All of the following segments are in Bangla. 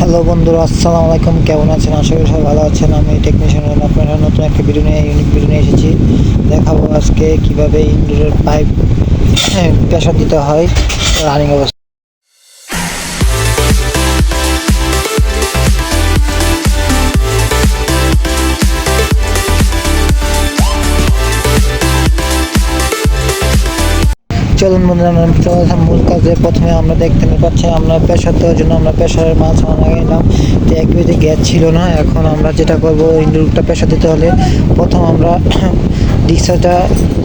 হ্যালো বন্ধুরা, আসসালামু আলাইকুম। কেমন আছেন? আশা করি সবাই ভালো আছেন। আমি টেকনিশিয়ান আপনারা নতুন একটা ভিডিও নিয়ে ইউনিক ভিডিও নিয়ে এসেছি। দেখাবো আজকে কীভাবে ইনডোরের পাইপ প্রেশার দিতে হয় রানিং অবস্থা চলুন বন্ধুরা চলে আসলাম মূল কাজে প্রথমে আমরা দেখতে পাচ্ছি আমরা প্রেশার দেওয়ার জন্য আমরা প্রেশারের মাছ লাগাইলাম তো এক কেজি গ্যাস ছিল না, এখন আমরা যেটা করব ইন্ডুরটা প্রেশার দিতে হলে প্রথম আমরা ডিক্সারটা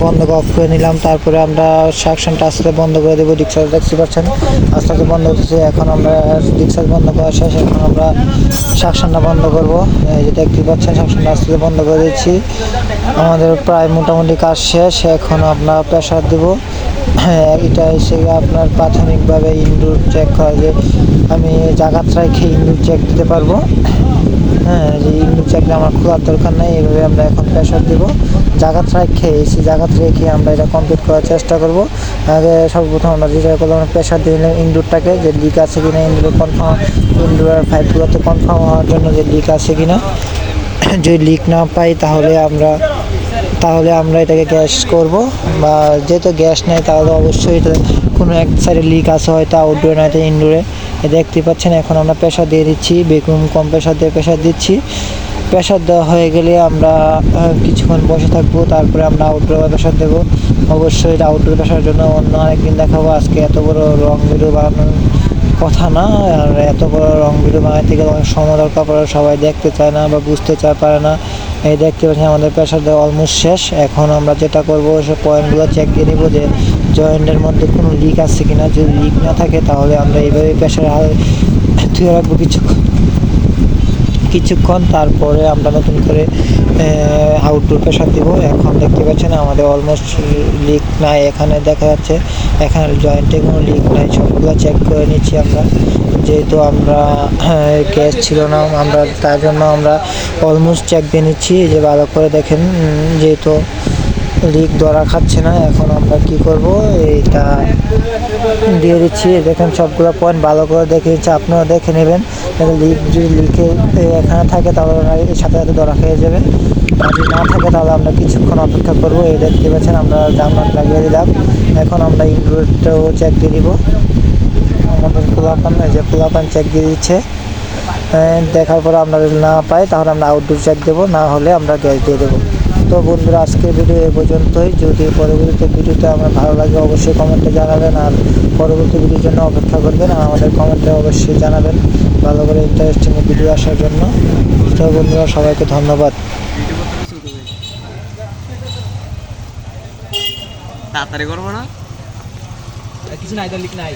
বন্ধ অফ করে নিলাম, তারপরে আমরা সাকশনটা আস্তে বন্ধ করে দেবো ডিক্সার দেখতে পাচ্ছেন? আস্তে আস্তে বন্ধ হতেছে এখন আমরা ডিক্সার বন্ধ করা শেষ, এখন আমরা সাকশনটা বন্ধ করব। এই যে দেখতে পাচ্ছেন, সাকশনটা আস্তে আস্তে বন্ধ করে দিচ্ছি। আমাদের প্রায় মোটামুটি কাজ শেষ, এখন আমরা প্রেশার দেবো। এটা এসে আপনার প্রাথমিকভাবে ইনডোর চেক করা যে আমি জাগাত রেখে ইনডোর চেক দিতে পারব। হ্যাঁ যে ইনডোর চেকটা আমার খোলার দরকার নেই এইভাবে আমরা এখন প্রেশার দেবো। জাগাত রেখে এসে জাগাত রেখে আমরা এটা কমপ্লিট করার চেষ্টা করব। আগে সর্বপ্রথম আমরা যেটা করলাম প্রেশার দিয়ে নিলাম ইনডোরটাকে যে লিক আছে কিনা ইনডোর কনফার্ম ইনডোর ফাইভগুলোতে কনফার্ম হওয়ার জন্য যে লিক আছে কিনা। যদি লিক না পাই, তাহলে আমরা তাহলে আমরা এটাকে গ্যাস করব বা যেহেতু গ্যাস নেই, তাহলে অবশ্যই এটা কোনো এক সাইডে লিক আছে, হয়তো আউটডোরে নয়তো ইনডোরে দেখতে পাচ্ছেন, এখন আমরা প্রেশার দিয়ে দিচ্ছি বেকুম কম প্রেশার দিয়ে প্রেশার দিচ্ছি। প্রেশার দেওয়া হয়ে গেলে আমরা কিছুক্ষণ বসে থাকব, তারপরে আমরা আউটডোরে প্রেশার দেবো। অবশ্যই এটা আউটডোর প্রেশার জন্য অন্য আরেকদিন দেখাবো। আজকে এত বড় রং ভিডিও বানানোর কথা না, আর এত বড় রং ভিডিও বানাতে গেলে অনেক সময় দরকার পড়ে, সবাই দেখতে চায় না বা বুঝতে চায়, পারে না। এই দেখতে পাচ্ছি আমাদের প্রেশার দেওয়া অলমোস্ট শেষ। এখন আমরা যেটা করব, সে পয়েন্টগুলো চেক দিয়ে নিবো যে জয়েন্টের মধ্যে কোনো লিক আছে কিনা। যদি লিক না থাকে, তাহলে আমরা এইভাবে প্রেশার ধুয়ে রাখব কিছুক্ষণ। কিছুক্ষণ তারপরে আমরা নতুন করে আউটডোর প্রেশার দিব। এখন দেখতে পাচ্ছেন আমাদের অলমোস্ট লিক নাই, এখানে দেখা যাচ্ছে এখানে জয়েন্টে কোনো লিক নাই, সবগুলো চেক করে নিচ্ছি আমরা। যেহেতু আমরা গ্যাস ছিল না, আমরা তার জন্য আমরা অলমোস্ট চেক দিয়ে নিচ্ছি। যে ভালো করে দেখেন যেহেতু লিক ধরা খাচ্ছে না, এখন আমরা কি করব? এইটা দিয়ে দিচ্ছি, দেখেন সবগুলো পয়েন্ট ভালো করে দেখে নিচ্ছি, আপনারা দেখে নেবেন। লিক যদি লিকে এখানে থাকে, তাহলে সাথে সাথে ধরা খেয়ে যাবে। যদি না থাকে, তাহলে আমরা কিছুক্ষণ অপেক্ষা করব। এই দেখতে পাচ্ছেন, আমরা জামনাট লাগিয়ে দিলাম। এখন আমরা ইনডোরটাও চেক দিয়ে দিব। আমাদের খোলাপান এই যে খোলাপান চেক দিয়ে দিচ্ছে। দেখার পর আমরা যদি না পাই, তাহলে আমরা আউটডোর চেক দেবো। না হলে আমরা গ্যাস দিয়ে দেবো। তো বন্ধুরা আজকের ভিডিও এ পর্যন্তই। যদি পরবর্তীতে ভিডিওতে আমার ভালো লাগে অবশ্যই কমেন্টে জানাবেন। আর পরবর্তী ভিডিওর জন্য অপেক্ষা করবেন। আর আমাদের কমেন্টে অবশ্যই জানাবেন ভালো করে ইন্টারেস্টিং ভিডিও আসার জন্য। তো বন্ধুরা সবাইকে ধন্যবাদ। তাড়াতাড়ি করব না? কিছু নাই তো লিক নাই।